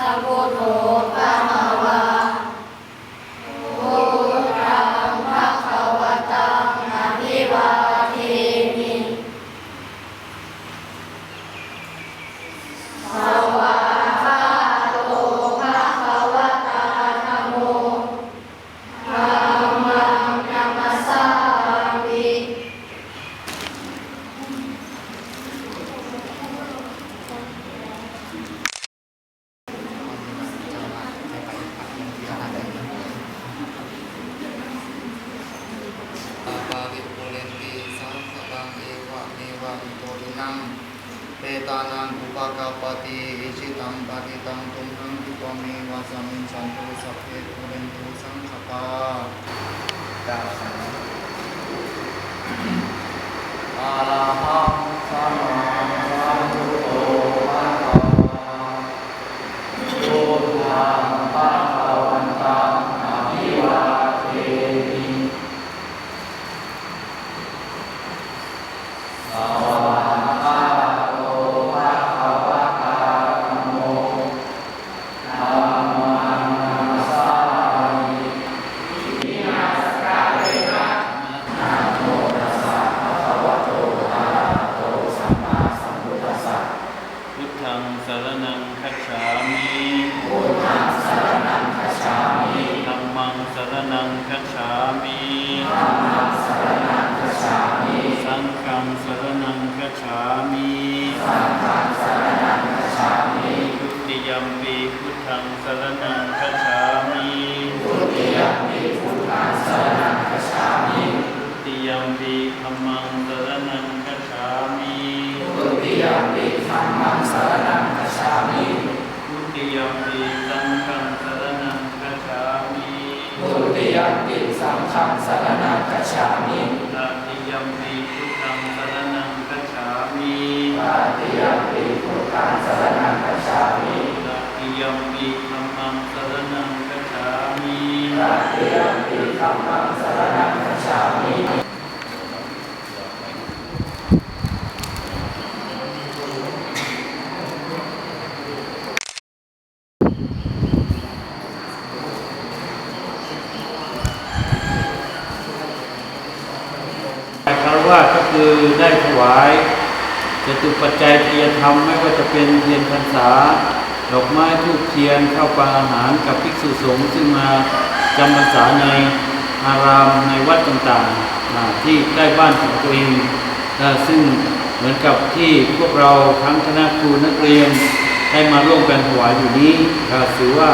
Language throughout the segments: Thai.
สัพพุทโธภะคะวาพุทธังภะคะวะตังอะภิวาเทมิสวาคาโตภะคะวะตาธัมโมธัมมังนัมสสามิ ปาริปุเรนติสังขลังเอวะเมวะอิ โตทินังเปตานังอุปกาปติอิชิตังปฏิตังตุมหังคิปะเมวะสมมิจฉันตุสัพเพปุเรนตุสังขปาดาสังอาลาหังสัมมาสัมพุทโธภะคะวะพุทธังภะคะวันตังอะภิวาเทมิ สวากขาโตภะคะวะตาธัมโมธัมมังนัมสสามิอิมาสการะนะนะโมตัสสะภะคะวะโตอะระหะโตสัมมาสัมพุทธัสสะ พุทธั งสรณังคัจฉามิพุทธังสรณังคัจฉามิธัมมังสรณังคัจฉามิธัมมังสรณังคัจฉามิ สังฆังสรณังคัจฉามิ สังฆังสรณังคัจฉามิ ทุติยัมปีพุทธังสรณังคัจฉามิ ทุติยมปิพุทธังสรณังคัจฉามิ ทุติยัมปีธัมมังสรณังคัจฉามิ ทุติยมปิธัมมังสรณังคัจฉามิ ทุติยัมปีสังฆังสรณังคัจฉามิ ทุติยมปิสังฆังสรณังคัจ ฉามิตติยัมปีพุทธังสรณังคัจฉามิตาติยมปิพุทธังสรณังคัจฉามิตติยัมปีธัมมังสรณังคัจฉามิตาติยมปิธัมมังสรณังคัจฉามิ คาก็คือได้ถวายจะตุปัจจัยที่จะทำไม่ว่าจะเป็นเทียนพรรษา ดอกไม้ทูบเทียนข้าวปลาอาหารกับภิกษุสงฆ์ซึ่งมาจำพรรษาในอารามในวัดต่างๆที่ใกล้บ้านของตัวเองซึ่งเหมือนกับที่พวกเราทั้งคณะครูนักเรียนได้มาร่วมกันถวายอยู่นี้ถือว่า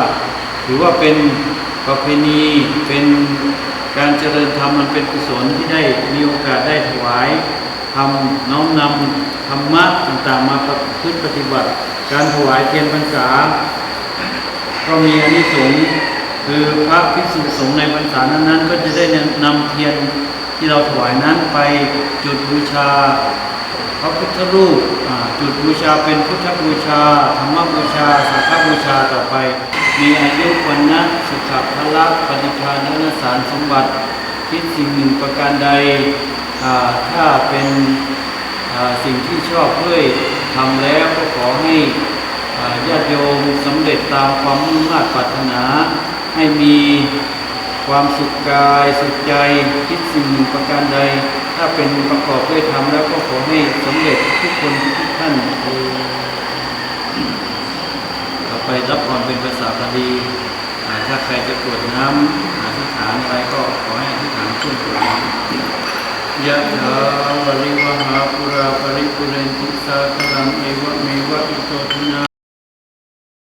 ถือว่าเป็นประเพณีเป็น การเจริญธรรมมันเป็นกุศลที่ได้มีโอกาสได้ถวายทำน้อมนำธรรมะต่างๆมาประพฤติปฏิบัติ การถวายเทียนพรรษา ก็มีอนิสงส์คือพระภิกษุสงฆ์ในพรรษานั้นๆ ก็จะได้นำเทียนที่เราถวายนั้นไปจุดบูชา พระพุทธรูปจุดบูชาเป็นพุทธบูชาธรรมบูชาสังฆบูชาต่อไป มีอายุวันนะสุขภละปฏิภาณนสารสมบัติ คิดสิ่งหนึ่งประการใดถ้าเป็นสิ่งที่ชอบด้วยทำแล้วก็ขอให้ญาติโยมสำเร็จตามความมุ่งมา่ปรารถนา ให้มีความสุขกายสุขใจ คิดสิ่งหนึ่งประการใด ถ้าเป็นประกอบด้วยธรรมแล้วก็ขอให้สำเร็จทุกคนทุกท่านเอ่อต่อ ไปรับพรเป็นภาษาบาลีถ้าใครจะกวดน้ำอธิษฐานอะไรก็ขอให้ที่ษฐานช่วยกวดน้ำยะถาวริวหาปุราปริปุเรนติสาคลังเอวะเมวะอิโตทินา